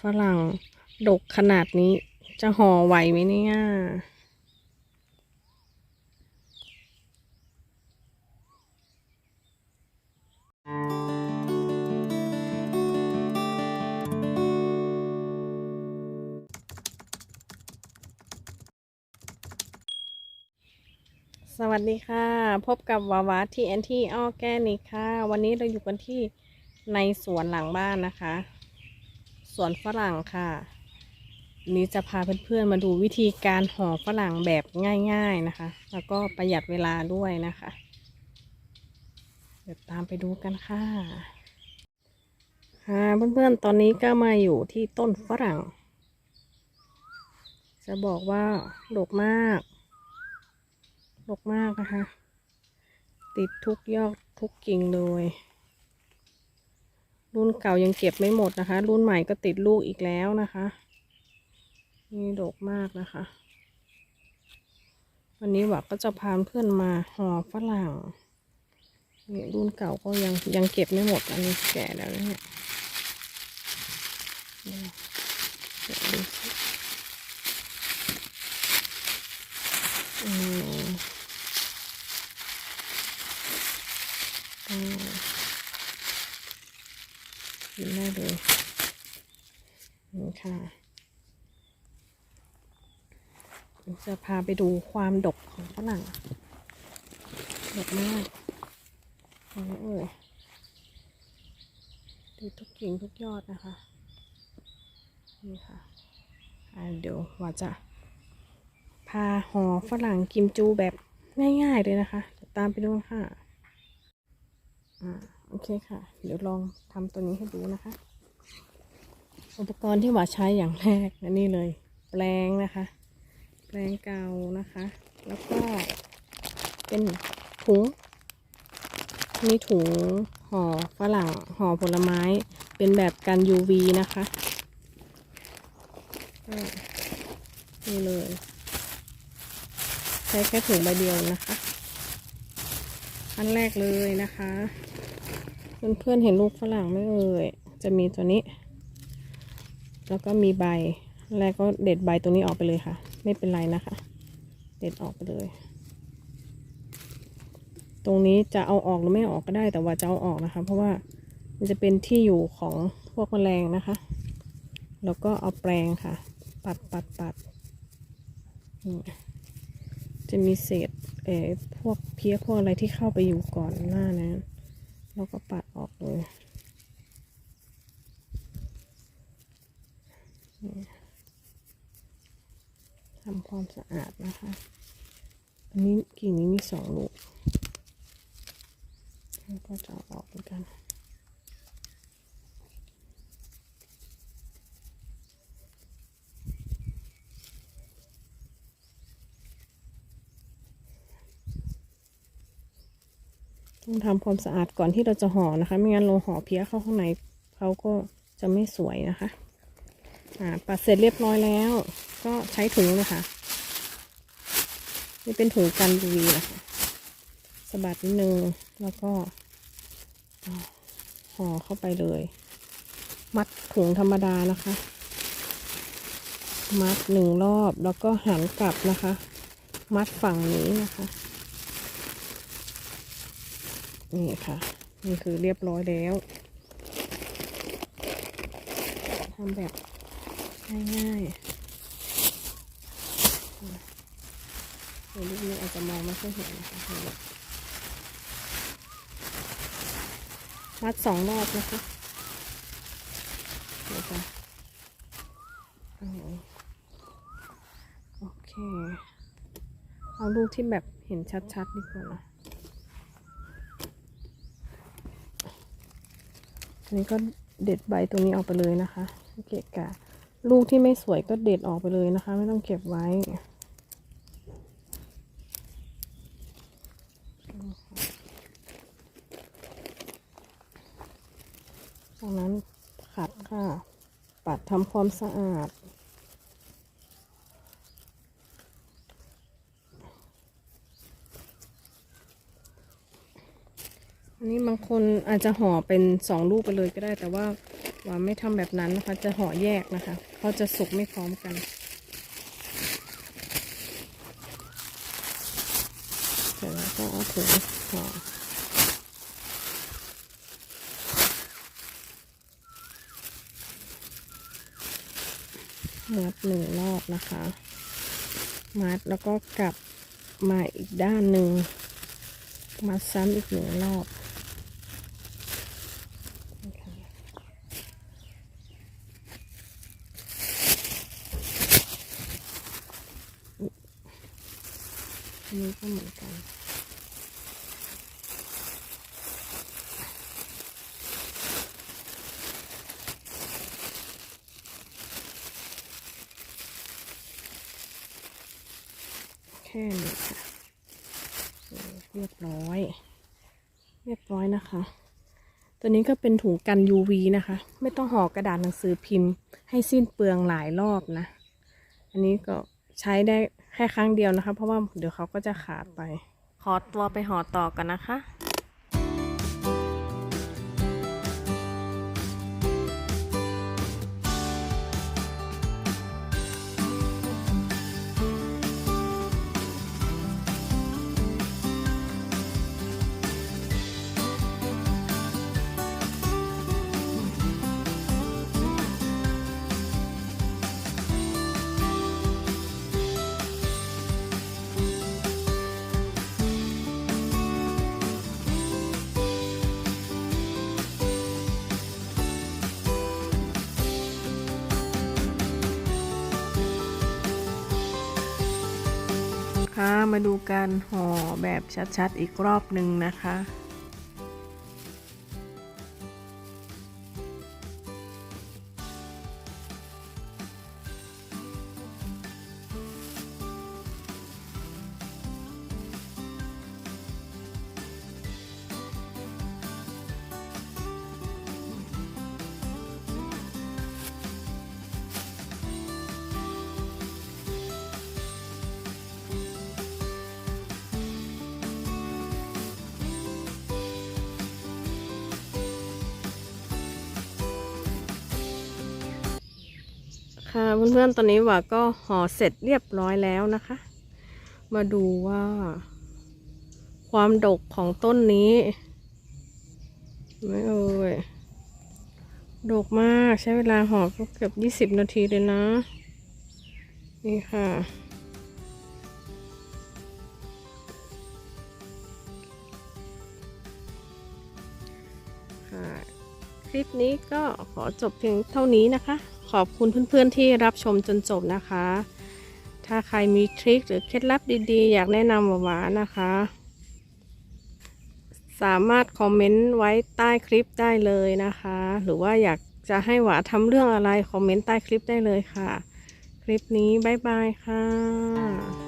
ฝรั่งดกขนาดนี้จะห่อไหวไหมเนี่ยสวัสดีค่ะ พบกับวาวาที่แอนที่ออแกนิกค่ะ วันนี้เราอยู่กันที่ในสวนหลังบ้านนะคะ สวนฝรั่งค่ะนนี้จะพาเพื่อนๆมาดูวิธีการห่อฝรั่งแบบง่าย ๆนะคะ แล้วก็ประหยัดเวลาด้วยนะคะ เดี๋ยวตามไปดูกันค่ะค่ะเพื่อนๆตอนนี้ก็มาอยู่ที่ต้นฝรั่ง จะบอกว่าดกมากดกมากนะคะ ติดทุกยอดทุกกิ่งเลย รุ่นเก่ายังเก็บไม่หมดนะคะ รุ่นใหม่ก็ติดลูกอีกแล้วนะคะนี่ดกมากนะคะ วันนี้หวักก็จะพาเพื่อนมาห่อฝรั่งนี่รุ่นเก่าก็ยังยังเก็บไม่หมดอันนี้แก่แล้วเนี่ยอืมอืมกินได้เลยนี่ค่ะ จะพาไปดูความดกของฝรั่ง ดกมากเห็นไหมเอ่ยดูทุกกิ่งทุกยอดนะคะ นี่ค่ะเดี๋ยวว่าจะ พาห่อฝรั่งกิมจูแบบง่ายๆเลยนะคะเดี๋ยวตามไปดูค่ะ อ่า โอเคค่ะ เดี๋ยวลองทำตัวนี้ให้ดูนะคะ อุปกรณ์ที่ว่าใช้อย่างแรกอันนี้เลย แปลงนะคะ แปลงเก่านะคะ แล้วก็เป็นถุงมีถุงห่อฝรั่งห่อผลไม้เป็นแบบกัน UV นะคะนี่เลย ใช้แค่ถุงใบเดียวนะคะ อันแรกเลยนะคะ เพื่อนๆเห็นลูกฝรั่งไม่เอ่ย จะมีตัวนี้ แล้วก็มีใบแรกก็เด็ดใบตัวนี้ออกไปเลยค่ะ ไม่เป็นไรนะคะ เด็ดออกไปเลย ตรงนี้จะเอาออกหรือไม่ออกก็ได้แต่ว่าจะเอาออกนะคะ เพราะว่ามันจะเป็นที่อยู่ของพวกแมลงนะคะ แล้วก็เอาแปรงค่ะ ปัดปัดปัดจะมีเศษเอ่อพวกเพี้ยพวกอะไรที่เข้าไปอยู่ก่อนหน้านั้นเราก็ปัดออกเลย ทำความสะอาดนะคะ อันนี้กิ่งนี้มีสองลูกแล้วก็จะอออกเหมือนกัน ต้องทำความสะอาดก่อนที่เราจะห่อนะคะ ไม่งั้นเราห่อเพี้ยเข้าข้างในเขาก็จะไม่สวยนะคะ อ่าปัดเสร็จเรียบร้อยแล้ว ก็ใช้ถุงเลยค่ะนี่เป็นถุงกัน UV นะคะสะบัดนิดนึงแล้วก็ห่อเข้าไปเลย มัดถุงธรรมดานะคะ มัดหนึ่งรอบแล้วก็หันกลับนะคะ มัดฝั่งนี้นะคะ นี่ค่ะนี่คือเรียบร้อยแล้วทำแบบง่ายๆ เดี๋ยวลูกนี้อาจจะมองไม่ค่อยเห็นนะคะมัดสองรอบนะคะเดี๋ยวจะโอเค เอาลูกที่แบบเห็นชัดๆดีกว่านะอันนี้ก็เด็ดใบตัวนี้ออกไปเลยนะคะ เกะกะ ลูกที่ไม่สวยก็เด็ดออกไปเลยนะคะ ไม่ต้องเก็บไว้ จากนั้นขัดค่ะ ปัดทำความสะอาด อันนี้บางคนอาจจะห่อเป็นสองลูกไปเลยก็ได้ แต่ว่าว่าไม่ทำแบบนั้นนะคะ จะห่อแยกนะคะเขาจะสุกไม่พร้อมกันเสร็จแล้วก็เอาถุงห่อ มัดหนึ่งรอบนะคะ มัดแล้วก็กลับมาอีกด้านหนึ่ง มัดซ้ำอีกหนึ่งรอบนี่ค่ะอันนี้ก็เหมือนกัน ค่นี้ค่ะเรียบร้อย เรียบร้อยนะคะ ตัวนี้ก็เป็นถุงกัน UV นะคะ ไม่ต้องห่อกระดาษหนังสือพิมพ์ ให้สิ้นเปลืองหลายรอบนะ อันนี้ก็ใช้ได้แค่ครั้งเดียวนะคะ เพราะว่าเดี๋ยวเขาก็จะขาดไป ขอตัวไปห่อต่อกันนะคะ มาดูการห่อแบบชัดๆอีกรอบหนึ่งนะคะ ค่ะเพื่อนๆตอนนี้ว่าก็ห่อเสร็จเรียบร้อยแล้วนะคะ มาดูว่า ความดกของต้นนี้ไม่เอ่ยดกมากใช้เวลาห่อก็เกือบยี่สิบนาทีเลยนะ นี่ค่ะ ค่ะ คลิปนี้ก็ขอจบเพียงเท่านี้นะคะ ขอบคุณเพื่อนๆที่รับชมจนจบนะคะ ถ้าใครมีทริคหรือเคล็ดลับดีๆ อยากแนะนำหวานนะคะ สามารถคอมเมนต์ไว้ใต้คลิปได้เลยนะคะ หรือว่าอยากจะให้หวาทำเรื่องอะไร คอมเมนต์ใต้คลิปได้เลยค่ะ คลิปนี้ บ๊ายบายค่ะ